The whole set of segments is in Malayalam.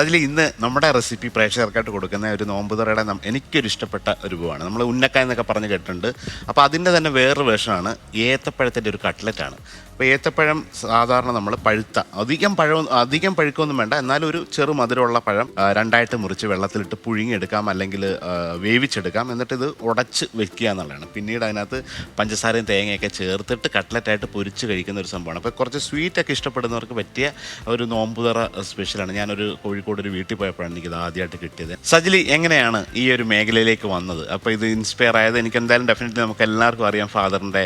അതിൽ ഇന്ന് നമ്മുടെ റെസിപ്പി പ്രേക്ഷകർക്കായിട്ട് കൊടുക്കുന്ന ഒരു നോമ്പുതറയുടെ തുറയുടെ എനിക്കൊരു ഇഷ്ടപ്പെട്ട ഒരു വിഭവമാണ് നമ്മൾ ഉന്നക്ക എന്നൊക്കെ പറഞ്ഞ് കേട്ടിട്ടുണ്ട്. അപ്പോൾ അതിന്റെ തന്നെ വേറൊരു വേഷമാണ് ഏത്തപ്പഴത്തിന്റെ ഒരു കട്ട്ലറ്റാണ് അപ്പോൾ ഏത്തപ്പഴം സാധാരണ നമ്മൾ പഴുത്ത അധികം പഴം അധികം പഴുക്കൊന്നും വേണ്ട. എന്നാലും ഒരു ചെറു മധുരമുള്ള പഴം രണ്ടായിട്ട് മുറിച്ച് വെള്ളത്തിലിട്ട് പുഴുങ്ങിയെടുക്കാം അല്ലെങ്കിൽ വേവിച്ചെടുക്കാം. എന്നിട്ട് ഇത് ഉടച്ച് വെക്കുക എന്നുള്ളതാണ്. പിന്നീട് അതിനകത്ത് പഞ്ചസാരയും തേങ്ങയൊക്കെ ചേർത്തിട്ട് കട്ട്ലറ്റായിട്ട് പൊരിച്ച് കഴിക്കുന്ന ഒരു സംഭവമാണ്. അപ്പോൾ കുറച്ച് സ്വീറ്റൊക്കെ ഇഷ്ടപ്പെടുന്നവർക്ക് പറ്റിയ ഒരു നോമ്പുതറ സ്പെഷ്യലാണ് ഞാനൊരു കോഴിക്കോട് ഒരു വീട്ടിൽ പോയപ്പോഴാണ് എനിക്കിത് ആദ്യമായിട്ട് കിട്ടിയത്. സജിലി എങ്ങനെയാണ് ഈ ഒരു മേഖലയിലേക്ക് വന്നത്? അപ്പോൾ ഇത് ഇൻസ്പയർ ആയത് എനിക്ക് എന്തായാലും ഡെഫിനറ്റ്ലി നമുക്ക് എല്ലാവർക്കും അറിയാം ഫാദറിന്റെ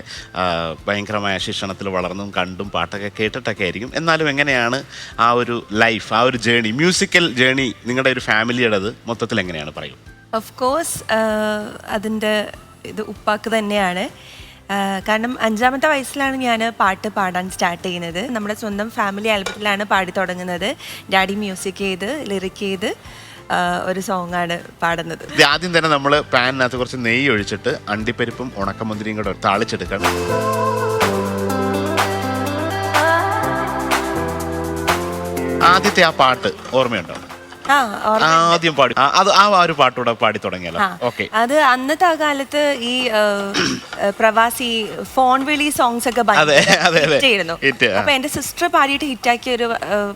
ഭയങ്കരമായ ശിക്ഷണത്തിൽ വളർന്നും കണ്ടും പാട്ടൊക്കെ കേട്ടിട്ടൊക്കെ ആയിരിക്കും. എന്നാലും എങ്ങനെയാണ് ആ ഒരു ലൈഫ് ആ ഒരു ജേണി മ്യൂസിക്കൽ ജേണി നിങ്ങളുടെ ഒരു ഫാമിലിയുടേത് മൊത്തത്തിൽ എങ്ങനെയാണ്? പറയും. ഓഫ് കോഴ്സ് അതിന്റെ ഇത് ഉപ്പാക്ക് തന്നെയാണ്. കാരണം അഞ്ചാമത്തെ വയസ്സിലാണ് ഞാൻ പാട്ട് പാടാൻ സ്റ്റാർട്ട് ചെയ്യുന്നത്. നമ്മുടെ സ്വന്തം ഫാമിലി ആൽബത്തിലാണ് പാടി തുടങ്ങുന്നത്. ഡാഡി മ്യൂസിക് ചെയ്ത് ലിറിക് ചെയ്ത് ഒരു സോങ് ആണ് പാടുന്നത് ആദ്യം തന്നെ നമ്മൾ പാനിനകത്ത് കുറച്ച് നെയ്യ് ഒഴിച്ചിട്ട് അണ്ടിപ്പരിപ്പും ഉണക്കമുന്തിരിയും കൂടെ താളിച്ചെടുക്കണം. ആദ്യത്തെ ആ പാട്ട് ഓർമ്മയുണ്ടോ? ആദ്യം പാടി അത് ആ ഒരു പാട്ടൂടെ പാടി തുടങ്ങിയല്ലോ. ഓക്കെ അത് അന്നത്തെ ആ കാലത്ത് ഈ പ്രവാസി ഫോൺ വിളി സോങ്സ് ഒക്കെ Hit, അപ്പൊ എന്റെ സിസ്റ്റർ പാടിയിട്ട് ഹിറ്റാക്കിയ ഒരു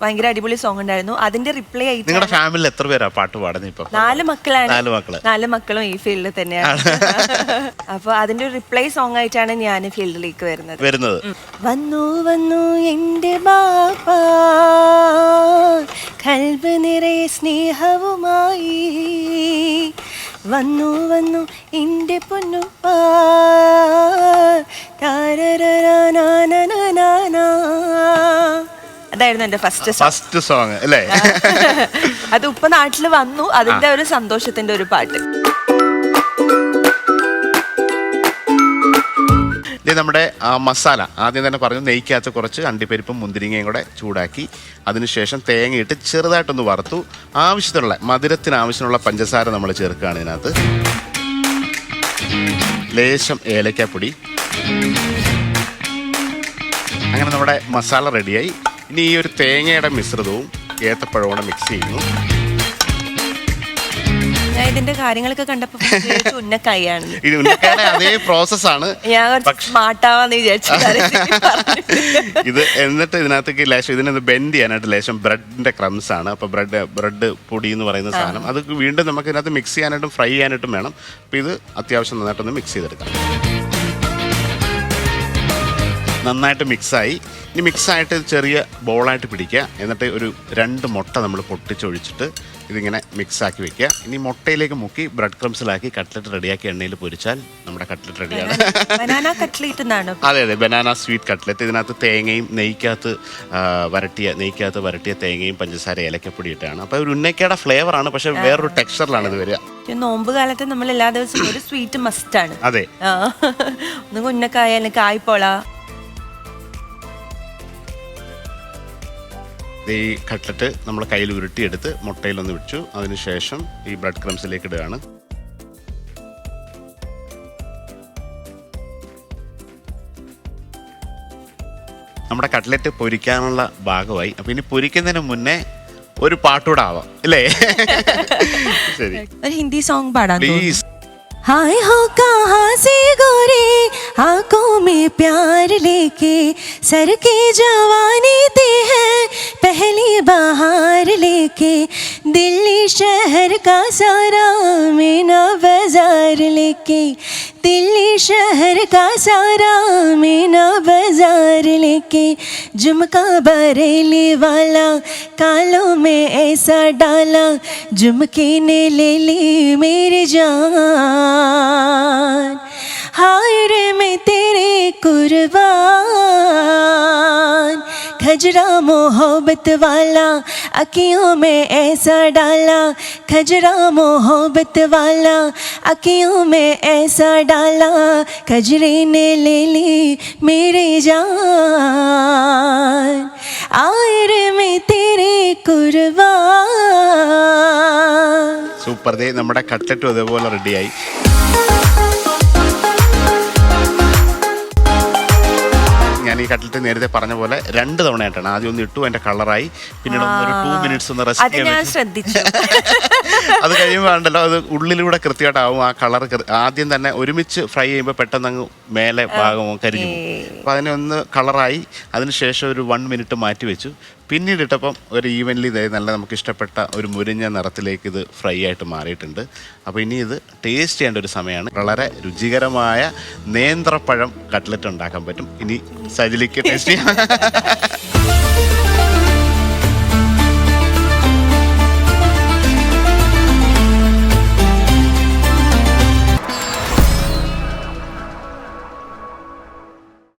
ഭയങ്കര അടിപൊളി സോങ് ഉണ്ടായിരുന്നു. അതിന്റെ റിപ്ലൈ ആയിട്ട് നിങ്ങളുടെ ഫാമിലിയിൽ എത്ര പേരാ പാട്ട് പാടുന്നത് ഇപ്പൊ? നാല് മക്കളാണ്. നാല് മക്കൾ. നാല് മക്കളും ഈ ഫീൽഡിൽ തന്നെയാണ്. അപ്പൊ അതിന്റെ ഒരു റിപ്ലൈ സോങ് ആയിട്ടാണ് ഞാൻ ഫീൽഡിലേക്ക് വരുന്നത്. വരുന്നത്. വന്നു വന്നു എന്റെ ബാപ്പ. കൽബ് നിറയെ സ്നേഹവുമായി. വന്നു വന്നു എന്റെ പൊന്നുപ്പ. അതായിരുന്നു എന്റെ ഫസ്റ്റ് ഫസ്റ്റ് സോങ് അല്ലേ? അത് ഉപ്പ നാട്ടിൽ വന്നു. അതിന്റെ ഒരു സന്തോഷത്തിന്റെ ഒരു പാട്ട്. ഇത് നമ്മുടെ മസാല. ആദ്യം തന്നെ പറഞ്ഞു നെയ്ക്കകത്ത് കുറച്ച് അണ്ടിപ്പരിപ്പും മുന്തിരിങ്ങയും കൂടെ ചൂടാക്കി അതിനുശേഷം തേങ്ങയിട്ട് ചെറുതായിട്ടൊന്ന് വറുത്തു. ആവശ്യത്തിനുള്ള മധുരത്തിന് ആവശ്യമുള്ള പഞ്ചസാര നമ്മൾ ചേർക്കുകയാണ് ഇതിനകത്ത്. ലേശം ഏലക്കപ്പൊടി. അങ്ങനെ നമ്മുടെ മസാല റെഡിയായി ഇനി ഈ ഒരു തേങ്ങയുടെ മിശ്രിതവും ഏത്തപ്പഴവും മിക്സ് ചെയ്യുന്നു. ഇതിന്റെ കാര്യങ്ങളൊക്കെ കണ്ടപ്പോ വിചാരിച്ചു ഉന്നക്കായാണെന്ന് ഇത് ഉന്നക്കായുടെ അതേ പ്രോസസ്സാണ് ഞാൻ കുറച്ച് വിചാരിച്ചു. ഇത് എന്നിട്ട് ഇതിനകത്തേക്ക് ലേശം ഇതിനകത്ത് ബെൻഡ് ചെയ്യാനായിട്ട് ലേശം ബ്രെഡിന്റെ ക്രംസ് ആണ്. അപ്പോൾ ബ്രെഡ് ബ്രെഡ് പൊടി എന്ന് പറയുന്ന സാധനം. അത് വീണ്ടും നമുക്ക് ഇതിനകത്ത് മിക്സ് ചെയ്യാനായിട്ടും ഫ്രൈ ചെയ്യാനായിട്ടും വേണം. അപ്പോൾ ഇത് അത്യാവശ്യം നന്നായിട്ടൊന്ന് മിക്സ് ചെയ്തെടുക്കാം. നന്നായിട്ട് മിക്സായി. ഇനി മിക്സായിട്ട് ചെറിയ ബോളായിട്ട് പിടിക്കുക. എന്നിട്ട് ഒരു രണ്ട് മുട്ട നമ്മൾ പൊട്ടിച്ചൊഴിച്ചിട്ട് ഇതിങ്ങനെ മിക്സാക്കി വെക്കുക. ഇനി മുട്ടയിലേക്ക് മുക്കി ബ്രെഡ് ക്രംസിലാക്കി കട്ട്ലറ്റ് റെഡിയാക്കി എണ്ണയിൽ പൊരിച്ചാൽ നമ്മുടെ കട്ട്ലറ്റ് റെഡിയാണ്. ബനാന കട്ട്ലേറ്റ് എന്നാണ്. അതെ അതെ. ബനാന സ്വീറ്റ് കട്ട്ലറ്റ് ഇതിനകത്ത് തേങ്ങയും നെയ്ക്കകത്ത് വരട്ടിയ നെയ്ക്കകത്ത് വരട്ടിയ തേങ്ങയും പഞ്ചസാര ഏലക്കപ്പൊടി ഇട്ടാണ്. അപ്പോൾ ഒരു ഉന്നക്കയുടെ ഫ്ലേവറാണ് പക്ഷെ വേറൊരു ടെക്സ്ചറിലാണ് ഇത് വരിക. നോമ്പ് കാലത്ത് നമ്മൾ എല്ലാ ദിവസവും ഒരു സ്വീറ്റ് മസ്റ്റ് ആണ്. അതെ. ഒന്ന് ഉന്നക്കായ അല്ലെങ്കിൽ കായ്പോള ഈ കട്ട്ലറ്റ് നമ്മൾ കയ്യിൽ ഉരുട്ടിയെടുത്ത് മുട്ടയിലൊന്ന് വെച്ചു അതിനുശേഷം ഈ ബ്രെഡ് ക്രംസിലേക്ക് ഇടുകയാണ്. നമ്മുടെ കട്ട്ലറ്റ് പൊരിക്കാനുള്ള ഭാഗമായി. അപ്പോൾ ഇനി പൊരിക്കുന്നതിന് മുന്നേ ഒരു പാട്ടൂടെ ആവാം. അല്ലേ ശരി. ഒരു ഹിന്ദി സോങ് പാടാം പ്ലീസ് हाय हो कहाँ से गोरे आँखों में प्यार लेके सर की जवानी दे है पहली बहार लेके दिल्ली शहर का सारा मीना बाज़ार लेके दिल्ली शहर का सारा मीना बाज़ार लेके झुमका बरेली वाला कालों में ऐसा डाला झुमके ने ले ली मेरी जान। हाय रे मैं तेरे कुर्बान। खजरा मोहब्बत वाला अखियों में ऐसा डाला खजरा मोहब्बत वाला अखियों में ऐसा डाला खजरे ने ले ली मेरे जान आए रे मैं तेरे कुर्बान സൂപ്പർ ദേ നമ്മുടെ കട്ട്ലറ്റും അതേപോലെ റെഡിയായി ഞാൻ ഈ കട്ട്ലറ്റ് നേരത്തെ പറഞ്ഞ പോലെ രണ്ട് തവണയായിട്ടാണ്. ആദ്യം ഒന്ന് ഇട്ടു എന്റെ കളറായി. പിന്നീട് ഒന്ന് ഒരു ടു മിനിറ്റ്സ് ഒന്ന് റെസ്റ്റ് അത് ചെയ്യാൻ ഞാൻ വെച്ചു. ശ്രദ്ധിച്ചു. അത് കഴിയുമ്പോൾ ഉണ്ടല്ലോ അത് ഉള്ളിലൂടെ കൃത്യമായിട്ടാവും ആ കളർ ആദ്യം തന്നെ ഒരുമിച്ച് ഫ്രൈ ചെയ്യുമ്പോൾ പെട്ടെന്ന് അങ്ങ് മേലെ ഭാഗമോ കരിഞ്ഞു പോകും. അപ്പോൾ അതിനെ ഒന്ന് കളറായി. അതിനുശേഷം ഒരു വൺ മിനിറ്റ് മാറ്റി വെച്ചു. പിന്നീട് ഇട്ടപ്പം ഒരു ഈവൻലി ഇതായി നല്ല നമുക്ക് ഇഷ്ടപ്പെട്ട ഒരു മുരിഞ്ഞ നിറത്തിലേക്ക് ഇത് ഫ്രൈ ആയിട്ട് മാറിയിട്ടുണ്ട്. അപ്പോൾ ഇനി ഇത് ടേസ്റ്റ് ചെയ്യേണ്ട ഒരു സമയമാണ്. വളരെ രുചികരമായ നേന്ത്രപ്പഴം കട്ട്ലറ്റ് ഉണ്ടാക്കാൻ പറ്റും. ഇനി സജിലിക്ക് ടേസ്റ്റ് ചെയ്യാം.